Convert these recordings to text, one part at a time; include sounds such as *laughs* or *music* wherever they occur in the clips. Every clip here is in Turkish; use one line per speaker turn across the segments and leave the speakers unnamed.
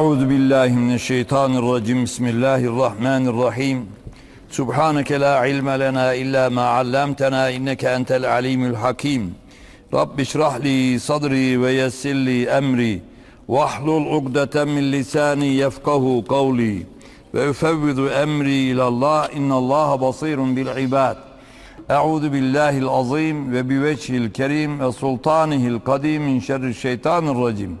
Euzu billahi mineşşeytanirracim. Bismillahirrahmanirrahim. Subhaneke la ilme lena illa ma allamtena inneke entel alimul hakim. Rabbi şrah li sadri ve yessir li emri. Vahlul ugdeten min lisani yefkahu kavli. Ve üfevvidu emri ilallah innallaha basirun bil ibad. Euzu billahil azim ve bi vecihil kerim ve sultanihil kadim min şerri şeytanirracim. Elhamdülillahillezî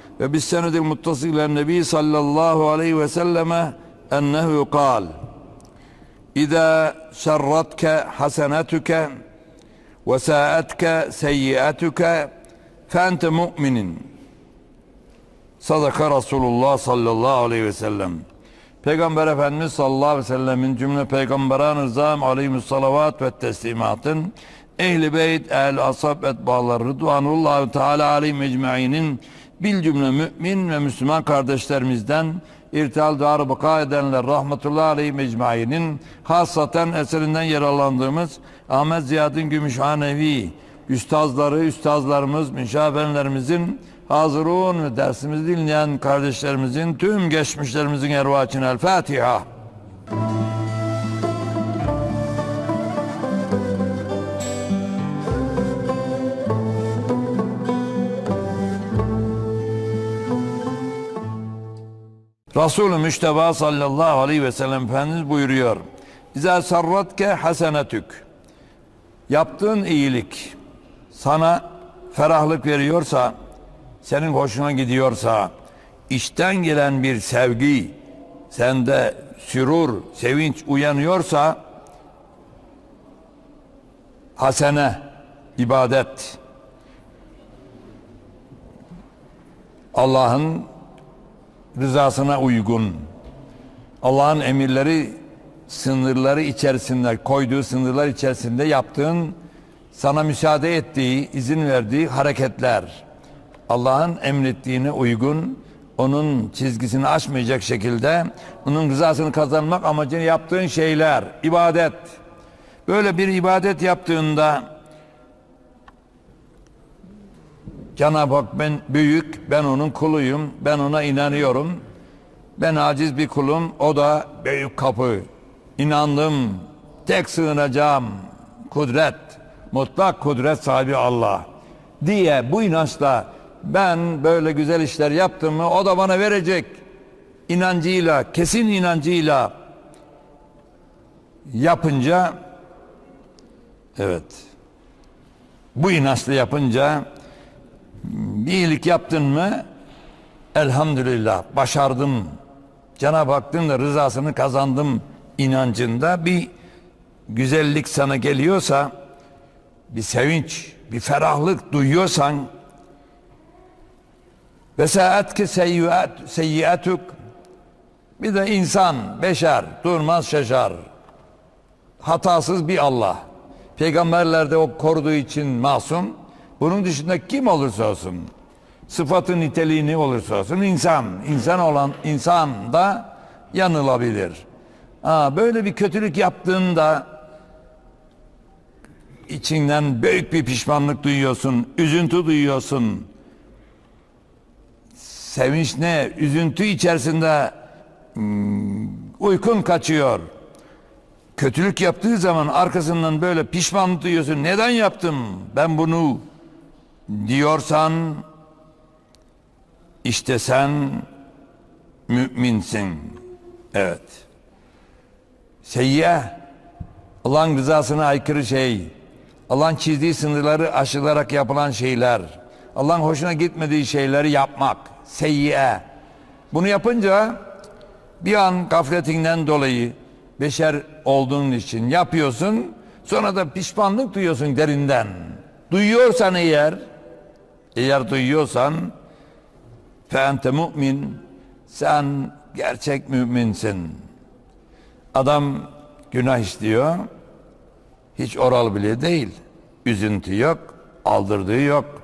Ve bis senedil muttasile nebi sallallahu aleyhi ve selleme ennehu kal. İza şerratke hasenetüke ve sa'etke seyyiatüke fente mu'minin. Sadaka Resulullah sallallahu aleyhi ve sellem. Peygamber Efendimiz sallallahu aleyhi ve sellemin cümle peygamberan rızam aleyhimus salavat ve teslimatın ehli beyt, ehl ashab etbaları rıdvanullahu teala aleyhim ecmainin bil cümle mümin ve Müslüman kardeşlerimizden irtihal dar baka edenler rahmetullahi aleyhi mecmainin hasaten eserinden yararlandığımız Ahmet Ziyadin Gümüşhanevi üstazları, üstazlarımız, müşavirlerimizin hazırun ve dersimizi dinleyen kardeşlerimizin tüm geçmişlerimizin ervahine El Fatiha. Resulü Müşteba sallallahu aleyhi ve sellem Efendimiz buyuruyor. İza sarratke hasenetük. Yaptığın iyilik sana ferahlık veriyorsa, senin hoşuna gidiyorsa, içten gelen bir sevgi, sende sürur, sevinç uyanıyorsa, hasene, ibadet, Allah'ın rızasına uygun, Allah'ın emirleri sınırları içerisinde, koyduğu sınırlar içerisinde yaptığın, sana müsaade ettiği, izin verdiği hareketler, Allah'ın emrettiğine uygun, onun çizgisini aşmayacak şekilde, onun rızasını kazanmak amacını yaptığın şeyler, ibadet. Böyle bir ibadet yaptığında, Cenab-ı Hak ben büyük, ben onun kuluyum, ben ona inanıyorum. Ben aciz bir kulum, o da büyük kapı. İnandım, tek sığınacağım kudret, mutlak kudret sahibi Allah diye bu inançla ben böyle güzel işler yaptım mı o da bana verecek inancıyla, kesin inancıyla yapınca evet bu inançla yapınca bir iyilik yaptın mı elhamdülillah başardım. Cenab-ı Hakk'ın da rızasını kazandım inancında bir güzellik sana geliyorsa bir sevinç, bir ferahlık duyuyorsan ve seyyiat, seyyiatuk bir de insan, beşer, durmaz şaşar. Hatasız bir Allah. Peygamberler de o koruduğu için masum. Bunun dışında kim olursa olsun, sıfatı niteliği olursa olsun insan, insan olan insan da yanılabilir. Ha, böyle bir kötülük yaptığında içinden büyük bir pişmanlık duyuyorsun, üzüntü duyuyorsun. Sevinç ne? Üzüntü içerisinde hmm, uykun kaçıyor. Kötülük yaptığı zaman arkasından böyle pişmanlık duyuyorsun. Neden yaptım ben bunu diyorsan işte sen müminsin. Evet. Seyyiye Allah'ın rızasına aykırı şey. Allah'ın çizdiği sınırları aşılarak yapılan şeyler. Allah'ın hoşuna gitmediği şeyleri yapmak. Seyyiye. Bunu yapınca bir an gafletinden dolayı beşer olduğun için yapıyorsun. Sonra da pişmanlık duyuyorsun derinden. Duyuyorsan eğer eğer duyuyorsan fe ente sen gerçek müminsin. Adam günah işliyor. Hiç oral bile değil. Üzüntü yok, aldırdığı yok.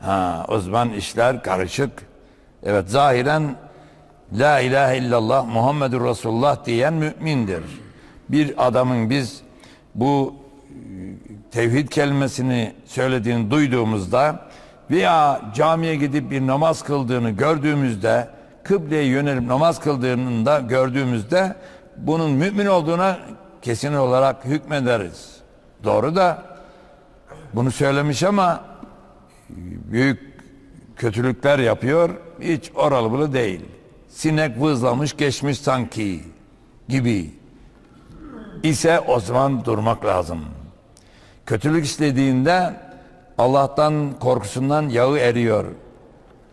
Ha, o zaman işler karışık. Evet zahiren La ilahe illallah Muhammedur Resulullah diyen mümindir. Bir adamın biz bu e, tevhid kelimesini söylediğini duyduğumuzda veya camiye gidip bir namaz kıldığını gördüğümüzde kıbleye yönelip namaz kıldığını da gördüğümüzde bunun mümin olduğuna kesin olarak hükmederiz. Doğru da bunu söylemiş ama büyük kötülükler yapıyor. Hiç oralı bile değil. Sinek vızlamış geçmiş sanki gibi. ise o zaman durmak lazım. Kötülük istediğinde Allah'tan korkusundan yağı eriyor.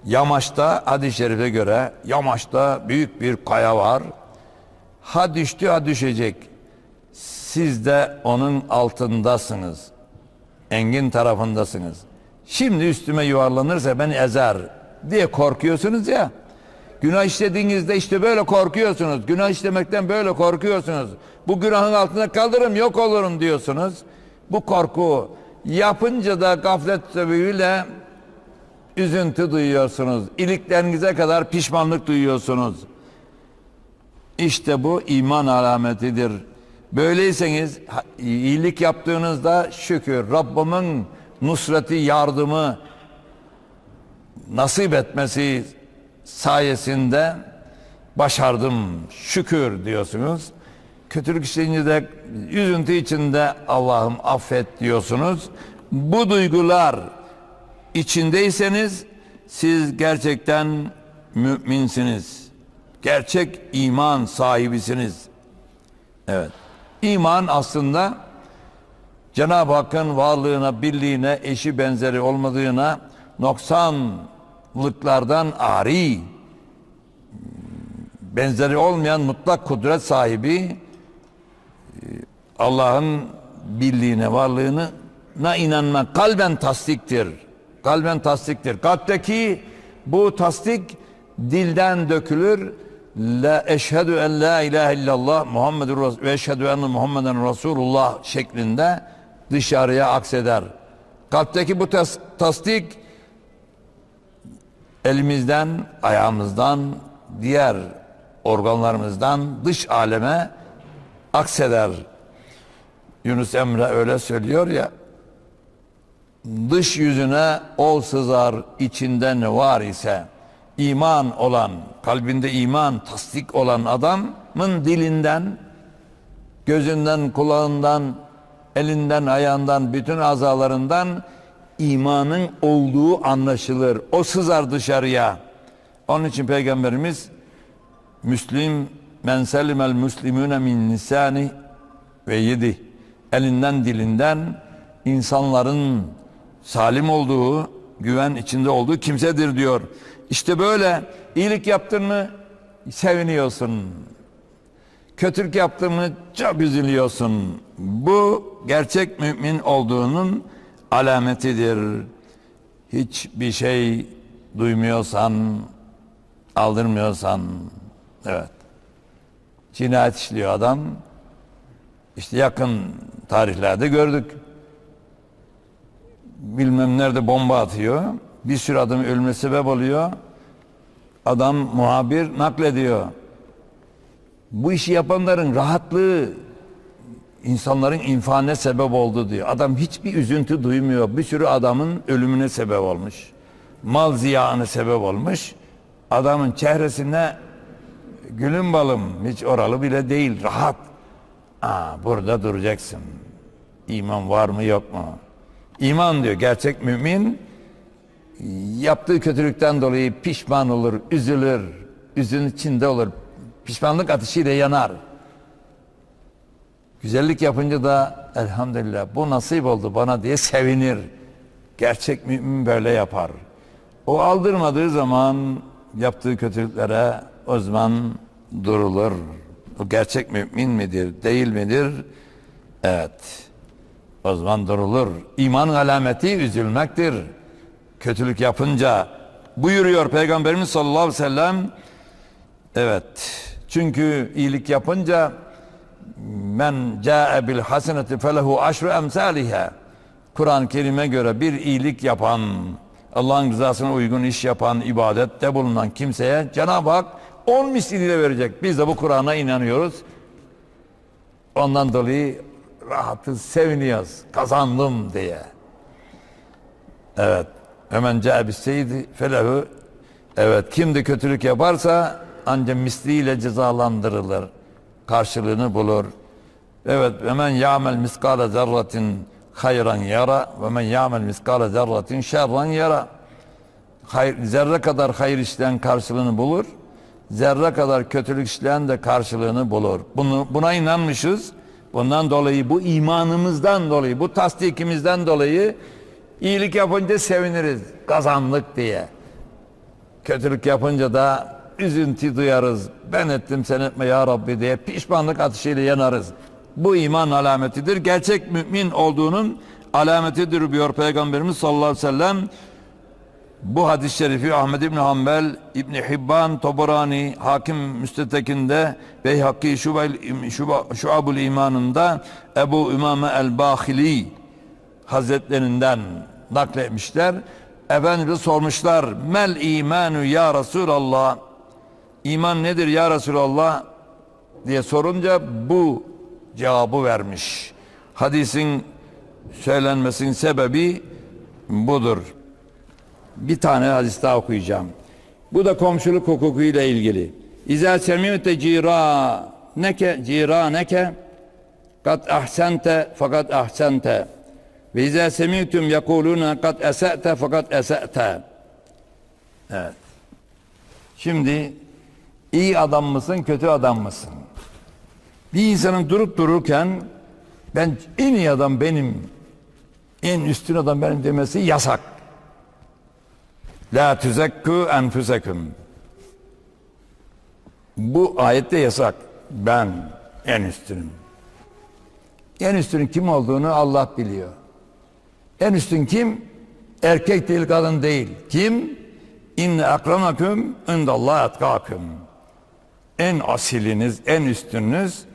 Yamaçta hadis-i şerife göre yamaçta büyük bir kaya var. Ha düştü ha düşecek. Siz de onun altındasınız. Engin tarafındasınız. Şimdi üstüme yuvarlanırsa beni ezer diye korkuyorsunuz ya. Günah işlediğinizde işte böyle korkuyorsunuz. Günah işlemekten böyle korkuyorsunuz. Bu günahın altında kalırım yok olurum diyorsunuz. Bu korku yapınca da gaflet sebebiyle üzüntü duyuyorsunuz. İliklerinize kadar pişmanlık duyuyorsunuz. İşte bu iman alametidir. Böyleyseniz iyilik yaptığınızda şükür Rabbimin nusreti yardımı nasip etmesi sayesinde başardım şükür diyorsunuz. Kötülük işleyince de üzüntü içinde Allah'ım affet diyorsunuz. Bu duygular içindeyseniz siz gerçekten müminsiniz. Gerçek iman sahibisiniz. Evet. İman aslında Cenab-ı Hakk'ın varlığına, birliğine, eşi benzeri olmadığına, noksanlıklardan ari, benzeri olmayan mutlak kudret sahibi Allah'ın birliğine, varlığına inanmak kalben tasdiktir. Kalben tasdiktir. Kalpteki bu tasdik dilden dökülür. La eşhedü en la ilahe illallah Muhammedur ve eşhedü enne Muhammeden Resulullah şeklinde dışarıya akseder. Kalpteki bu tas- tasdik elimizden, ayağımızdan, diğer organlarımızdan dış aleme akseder. Yunus Emre öyle söylüyor ya. Dış yüzüne ol sızar içinde ne var ise iman olan, kalbinde iman, tasdik olan adamın dilinden, gözünden, kulağından, elinden, ayağından, bütün azalarından imanın olduğu anlaşılır. O sızar dışarıya. Onun için Peygamberimiz Müslim men selimel muslimune min lisani ve yedi elinden dilinden insanların salim olduğu, güven içinde olduğu kimsedir diyor. İşte böyle iyilik yaptın mı seviniyorsun. Kötülük yaptın mı çok üzülüyorsun. Bu gerçek mümin olduğunun alametidir. Hiçbir şey duymuyorsan, aldırmıyorsan, evet. Cinayet işliyor adam. İşte yakın tarihlerde gördük. Bilmem nerede bomba atıyor. Bir sürü adam ölme sebep oluyor. Adam muhabir naklediyor. Bu işi yapanların rahatlığı insanların infane sebep oldu diyor. Adam hiçbir üzüntü duymuyor. Bir sürü adamın ölümüne sebep olmuş. Mal ziyanı sebep olmuş. Adamın çehresine gülüm balım hiç oralı bile değil rahat. Aa, burada duracaksın. İman var mı yok mu? İman diyor gerçek mümin yaptığı kötülükten dolayı pişman olur, üzülür, üzün içinde olur. Pişmanlık ateşiyle yanar. Güzellik yapınca da elhamdülillah bu nasip oldu bana diye sevinir. Gerçek mümin böyle yapar. O aldırmadığı zaman yaptığı kötülüklere o zaman durulur. O gerçek mümin midir, değil midir? Evet. O zaman durulur. İman alameti üzülmektir. Kötülük yapınca buyuruyor Peygamberimiz sallallahu aleyhi ve sellem Evet. Çünkü iyilik yapınca men ca'e bil haseneti felehu aşru emsaliha. Kur'an-ı Kerim'e göre bir iyilik yapan, Allah'ın rızasına uygun iş yapan, ibadette bulunan kimseye Cenab-ı Hak on misliyle verecek. Biz de bu Kur'an'a inanıyoruz. Ondan dolayı rahatız, seviniyoruz. Kazandım diye. Evet. Hemen ca'e bis seyidi felehu Evet kim de kötülük yaparsa ancak misliyle cezalandırılır. Karşılığını bulur. Evet ve men ya'mel miskale zerratin hayran yara ve men ya'mel miskale zerratin şerran yara. Hayır, zerre kadar hayır işleyen karşılığını bulur. Zerre kadar kötülük işleyen de karşılığını bulur. Bunu, buna inanmışız. Bundan dolayı bu imanımızdan dolayı, bu tasdikimizden dolayı iyilik yapınca seviniriz. Kazandık diye. Kötülük yapınca da üzüntü duyarız. Ben ettim sen etme ya Rabbi diye pişmanlık ateşiyle yanarız. Bu iman alametidir. Gerçek mümin olduğunun alametidir diyor Peygamberimiz sallallahu aleyhi ve sellem. Bu hadis-i şerifi Ahmed İbni Hanbel, İbni Hibban, Toborani, Hakim Müstetekinde, Beyhakki Şuabul İmanında Ebu Ümame el-Bahili Hazretlerinden nakletmişler. Efendimiz sormuşlar. Mel imanu ya Resulallah. İman nedir ya Resulallah? diye sorunca bu cevabı vermiş. Hadisin söylenmesinin sebebi budur. Bir tane hadis daha okuyacağım. Bu da komşuluk hukukuyla ilgili. İza semi'te cira neke cira neke kat ahsente fakat ahsente ve izâ semîtüm yekulûne kat ese'te fakat ese'te. Evet. Şimdi iyi adam mısın, kötü adam mısın? Bir insanın durup dururken ben en iyi adam benim, en üstün adam benim demesi yasak. La tuzekku enfusekum. Bu ayette yasak. Ben en üstünüm. En üstünün kim olduğunu Allah biliyor. En üstün kim? Erkek değil, kadın değil. Kim? İnne akramakum indallah etkakum. En asiliniz, en üstününüz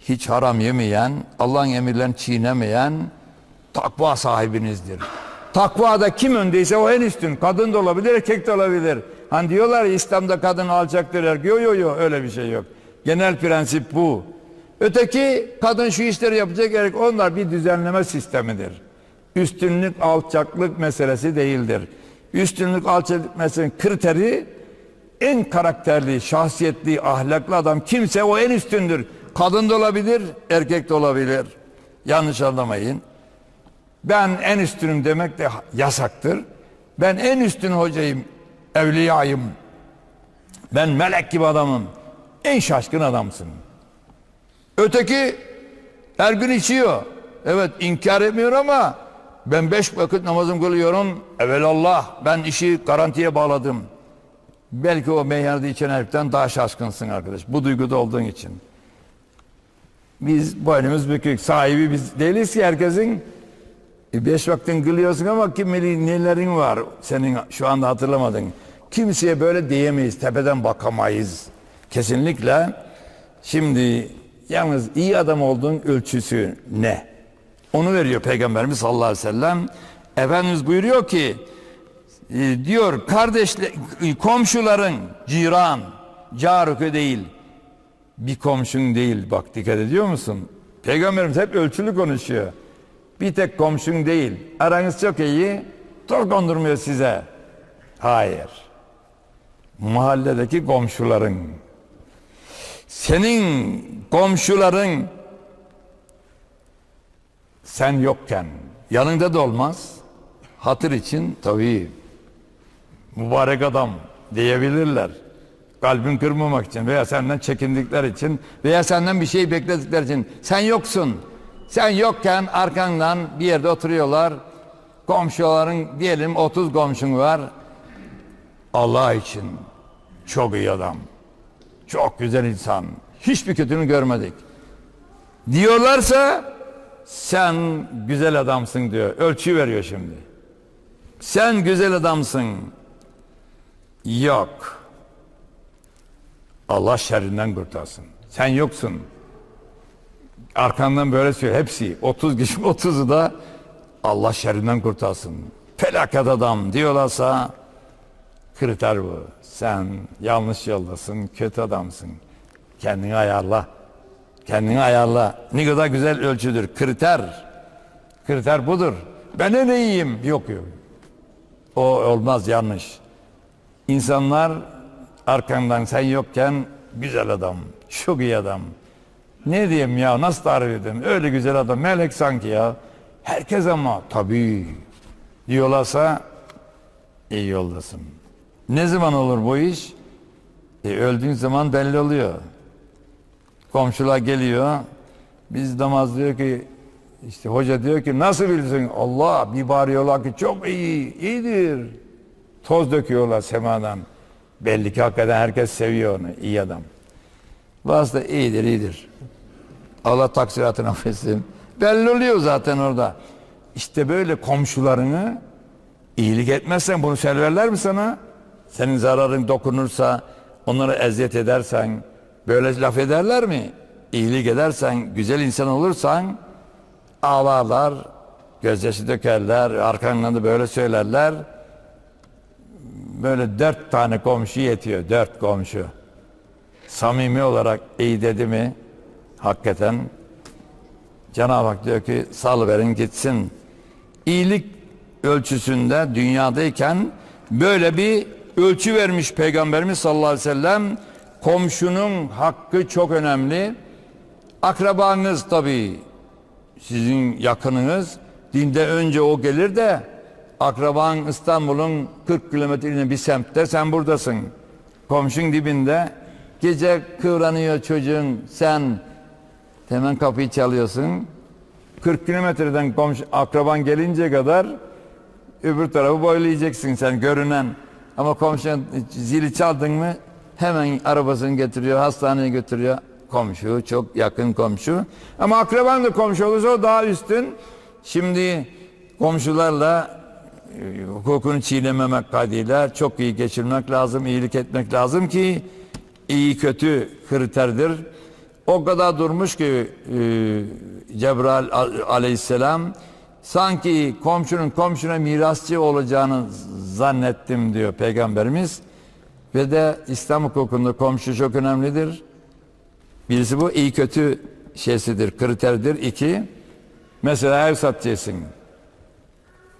hiç haram yemeyen, Allah'ın emirlerini çiğnemeyen takva sahibinizdir. Takvada kim öndeyse o en üstün. Kadın da olabilir, erkek de olabilir. Hani diyorlar İslam'da kadın alçaktır erkek. Yok yok yok öyle bir şey yok. Genel prensip bu. Öteki kadın şu işleri yapacak erkek. Onlar bir düzenleme sistemidir. Üstünlük, alçaklık meselesi değildir. Üstünlük, alçaklık meselesinin kriteri en karakterli, şahsiyetli, ahlaklı adam kimse o en üstündür. Kadın da olabilir, erkek de olabilir. Yanlış anlamayın. Ben en üstünüm demek de yasaktır. Ben en üstün hocayım, evliyayım. Ben melek gibi adamım. En şaşkın adamsın. Öteki her gün içiyor. Evet inkar etmiyor ama ben beş vakit namazım kılıyorum. Evelallah ben işi garantiye bağladım. Belki o meyhanede içen heriften daha şaşkınsın arkadaş. Bu duyguda olduğun için. Biz boynumuz bükük. Sahibi biz değiliz ki herkesin. E beş vaktin kılıyorsun ama kim bilir nelerin var senin şu anda hatırlamadın. Kimseye böyle diyemeyiz. Tepeden bakamayız. Kesinlikle. Şimdi yalnız iyi adam olduğun ölçüsü ne? Onu veriyor Peygamberimiz sallallahu aleyhi ve sellem. Efendimiz buyuruyor ki e, diyor kardeşle komşuların ciran carıkı değil bir komşun değil bak dikkat ediyor musun? Peygamberimiz hep ölçülü konuşuyor. Bir tek komşun değil. Aranız çok iyi. Tor kondurmuyor size. Hayır. Mahalledeki komşuların. Senin komşuların sen yokken yanında da olmaz. Hatır için tabii mübarek adam diyebilirler. Kalbin kırmamak için veya senden çekindikler için veya senden bir şey bekledikler için sen yoksun. Sen yokken arkandan bir yerde oturuyorlar. Komşuların diyelim 30 komşun var. Allah için çok iyi adam. Çok güzel insan. Hiçbir kötünü görmedik. Diyorlarsa sen güzel adamsın diyor. Ölçü veriyor şimdi. Sen güzel adamsın. Yok. Allah şerrinden kurtarsın. Sen yoksun. Arkandan böyle söyle hepsi 30 kişi *laughs* 30'u da Allah şerrinden kurtarsın. Felaket adam diyorlarsa kriter bu. Sen yanlış yoldasın, kötü adamsın. Kendini ayarla. Kendini ayarla. Ne kadar güzel ölçüdür. Kriter. Kriter budur. Ben en iyiyim. Yok yok. O olmaz yanlış. İnsanlar arkandan sen yokken güzel adam, çok iyi adam. Ne diyeyim ya nasıl tarif edeyim? Öyle güzel adam, melek sanki ya. Herkes ama tabii diyorlarsa iyi yoldasın. Ne zaman olur bu iş? E, öldüğün zaman belli oluyor. Komşular geliyor. Biz namaz diyor ki işte hoca diyor ki nasıl bilirsin? Allah bir bağırıyorlar ki çok iyi, iyidir. Toz döküyorlar semadan. Belli ki hakikaten herkes seviyor onu. iyi adam. Bazısı da iyidir, iyidir. Allah taksiratını affetsin. Belli oluyor zaten orada. İşte böyle komşularını iyilik etmezsen bunu söylerler mi sana? Senin zararın dokunursa, onlara eziyet edersen, böyle laf ederler mi? İyilik edersen, güzel insan olursan ağlarlar, gözyaşı dökerler, arkandan da böyle söylerler. Böyle dört tane komşu yetiyor, dört komşu. Samimi olarak iyi dedi mi, hakikaten Cenab-ı Hak diyor ki salıverin gitsin. İyilik ölçüsünde dünyadayken böyle bir ölçü vermiş Peygamberimiz sallallahu aleyhi ve sellem. Komşunun hakkı çok önemli. Akrabanız tabii sizin yakınınız. Dinde önce o gelir de akraban İstanbul'un 40 kilometreline bir semtte sen buradasın. Komşun dibinde gece kıvranıyor çocuğun sen hemen kapıyı çalıyorsun. 40 kilometreden komşu akraban gelince kadar öbür tarafı boylayacaksın sen görünen. Ama komşu zili çaldın mı hemen arabasını getiriyor, hastaneye götürüyor. Komşu, çok yakın komşu. Ama akraban da komşu olursa o daha üstün. Şimdi komşularla e, hukukunu çiğnememek kaydıyla çok iyi geçirmek lazım, iyilik etmek lazım ki iyi kötü kriterdir. O kadar durmuş ki e, Cebrail aleyhisselam sanki komşunun komşuna mirasçı olacağını zannettim diyor peygamberimiz. Ve de İslam hukukunda komşu çok önemlidir. Birisi bu iyi kötü şeysidir, kriterdir. İki, mesela ev satacaksın.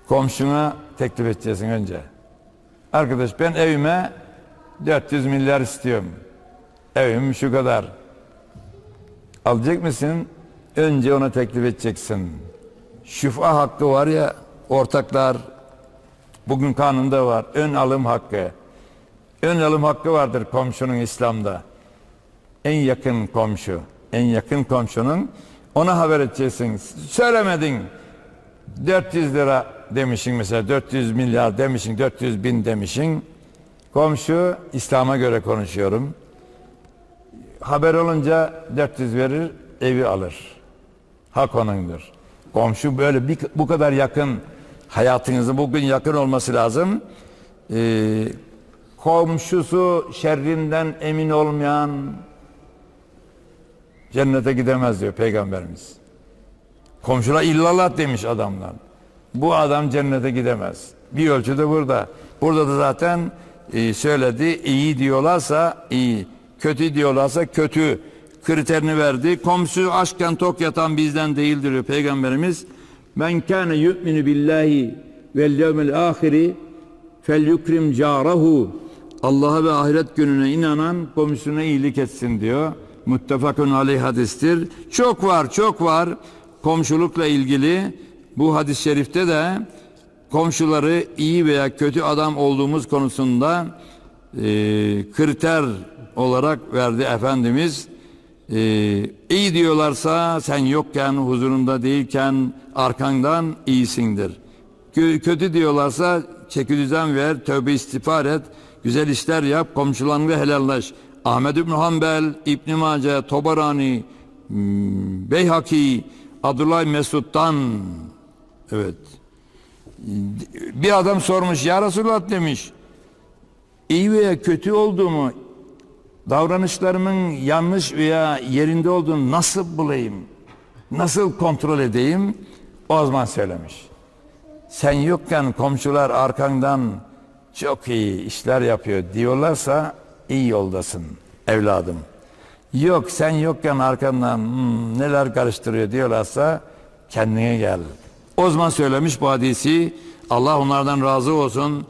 Komşuna teklif edeceksin önce. Arkadaş ben evime 400 milyar istiyorum. Evim şu kadar. Alacak mısın? Önce ona teklif edeceksin. Şüfa hakkı var ya ortaklar bugün kanunda var. Ön alım hakkı. Ön alım hakkı vardır komşunun İslam'da. En yakın komşu, en yakın komşunun ona haber edeceksin. Söylemedin. 400 lira demişin mesela 400 milyar demişin 400 bin demişin. Komşu İslam'a göre konuşuyorum. Haber olunca 400 verir evi alır. Hak onundur. Komşu böyle bir, bu kadar yakın hayatınızın bugün yakın olması lazım. Ee, komşusu şerrinden emin olmayan cennete gidemez diyor peygamberimiz. Komşuna illallah demiş adamlar. Bu adam cennete gidemez. Bir ölçüde burada. Burada da zaten e, söyledi iyi diyorlarsa iyi, kötü diyorlarsa kötü kriterini verdi. Komşu aşken tok yatan bizden değildir diyor peygamberimiz. Men kâne yu'minu billahi vel yevmil ahiri fel yukrim carahu. Allah'a ve ahiret gününe inanan komşusuna iyilik etsin diyor. Muttefakun aleyh hadistir. Çok var, çok var komşulukla ilgili bu hadis-i şerifte de komşuları iyi veya kötü adam olduğumuz konusunda e, kriter olarak verdi Efendimiz. E, iyi diyorlarsa sen yokken, huzurunda değilken arkandan iyisindir. Kö- Kötü diyorlarsa çeki düzen ver, tövbe istiğfar et, güzel işler yap, komşularınla helalleş. Ahmed İbn Hanbel, İbn Mace, Tobarani, hmm, Beyhaki, Abdullah Mesud'dan evet bir adam sormuş ya Resulullah demiş iyi veya kötü olduğumu davranışlarımın yanlış veya yerinde olduğunu nasıl bulayım? Nasıl kontrol edeyim? Osman söylemiş. Sen yokken komşular arkandan çok iyi işler yapıyor diyorlarsa iyi yoldasın evladım. Yok sen yokken arkandan "Hmm, neler karıştırıyor diyorlarsa kendine gel. Osman söylemiş bu hadisi. Allah onlardan razı olsun.